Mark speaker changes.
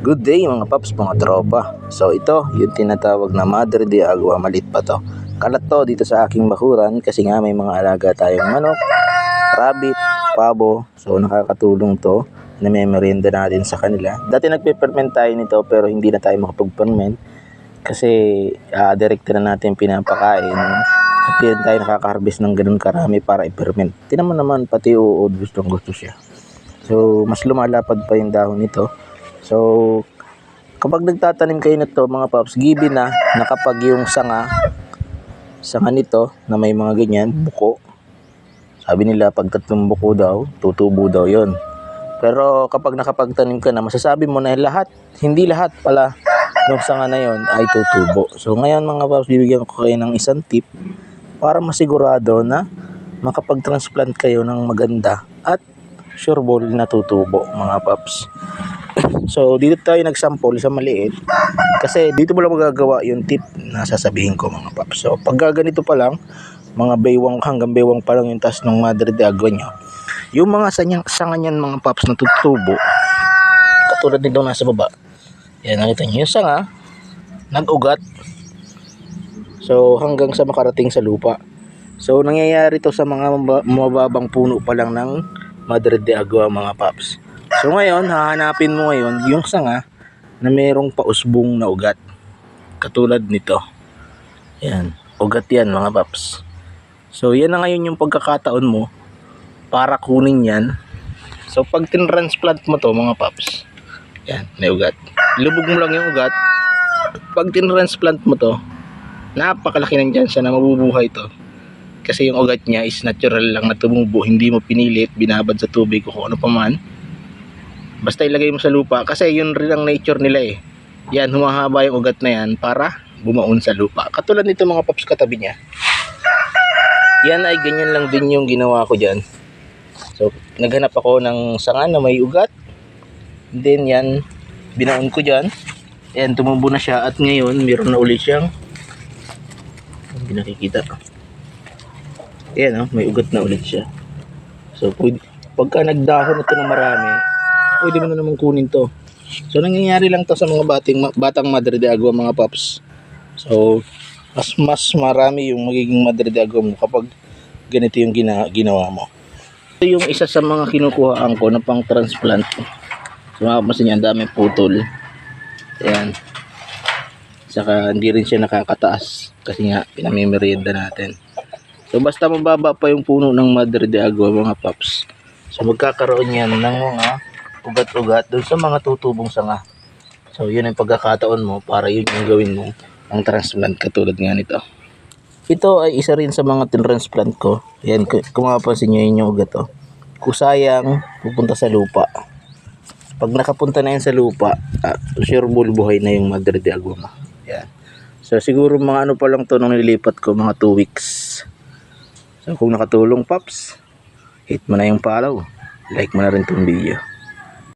Speaker 1: Good day mga paps, mga tropa. So ito, yung tinatawag na Madre de Agua, malit pa to. Kalat to dito sa aking bakuran kasi nga may mga alaga tayong manok, rabbit, pabo. So nakakatulong to na may merienda natin sa kanila. Dati nagpe-ferment tayo nito pero hindi na tayo makapag-ferment kasi uh, direkta na natin pinapakain at yan tayo nakaka-harvest ng ganun karami para i-ferment. Tinan naman pati uod gustong gusto siya. So mas lumalapad pa yung dahon nito. So, kapag nagtatanim kayo nito mga paps, given na na kapag yung sanga, sanga nito na may mga ganyan, buko, sabi nila pag tatlong buko daw, tutubo daw yon. Pero kapag nakapagtanim ka na, masasabi mo na lahat, hindi lahat pala ng sanga na yon ay tutubo. So ngayon mga paps, bibigyan ko kayo ng isang tip para masigurado na makapag-transplant kayo ng maganda at sure ball na tutubo mga paps. So, dito tayo nagsample sa maliit. Kasi dito mo lang magagawa yung tip na sasabihin ko mga paps. So, pag ganito pa lang, mga baywang hanggang baywang pa lang yung taas ng Madre de Agua nyo. Yung mga sanyang, sanga niyan mga paps na tutubo, katulad nito nasa baba. Yan, nakita nyo yung sanga, nag-ugat. So, hanggang sa makarating sa lupa. So, nangyayari to sa mga maba- mababang puno pa lang ng Madre de Agua mga paps. So ngayon, hahanapin mo ngayon yung sanga na merong pausbong na ugat. Katulad nito. Yan. Ugat yan mga paps. So yan na ngayon yung pagkakataon mo para kunin yan. So pag tinransplant mo to mga paps. Yan, may ugat. Lubog mo lang yung ugat. Pag tinransplant mo to, napakalaki ng chance na mabubuhay to. Kasi yung ugat niya is natural lang na tumubo. Hindi mo pinilit, binabad sa tubig o kung ano pa man basta ilagay mo sa lupa kasi yun rin ang nature nila eh. Yan humahaba yung ugat na yan para bumaon sa lupa. Katulad nito mga paps katabi niya. Yan ay ganyan lang din yung ginawa ko dyan. So naghanap ako ng sanga na may ugat. Then yan binaon ko dyan. Yan tumubo na siya. At ngayon meron na ulit siyang hindi nakikita. Yan oh, may ugat na ulit siya. So pwede, pagka nagdahon ito ng marami pwede mo na naman kunin to. So, nangyayari lang to sa mga bating, batang Madre de Agua, mga paps. So, mas mas marami yung magiging Madre de Agua mo kapag ganito yung gina, ginawa mo. Ito yung isa sa mga kinukuhaan ko na pang transplant. So, makapasin niya, ang daming putol. Ayan. Saka, hindi rin siya nakakataas. Kasi nga, pinamimerienda natin. So, basta mababa pa yung puno ng Madre de Agua, mga paps. So, magkakaroon yan ng mga ugat-ugat doon sa mga tutubong sanga. So, yun ang pagkakataon mo para yun yung gawin mo ang transplant katulad nga nito. Ito ay isa rin sa mga tinransplant ko. Yan, kung mapapansin nyo yun yung ugat oh. Kusayang pupunta sa lupa. Pag nakapunta na yan sa lupa, ah, sure bulbuhay na yung Madre de Agua mo. Yan. So, siguro mga ano pa lang to nung nililipat ko, mga 2 weeks. So, kung nakatulong, Paps, hit mo na yung follow. Like mo na rin tong video.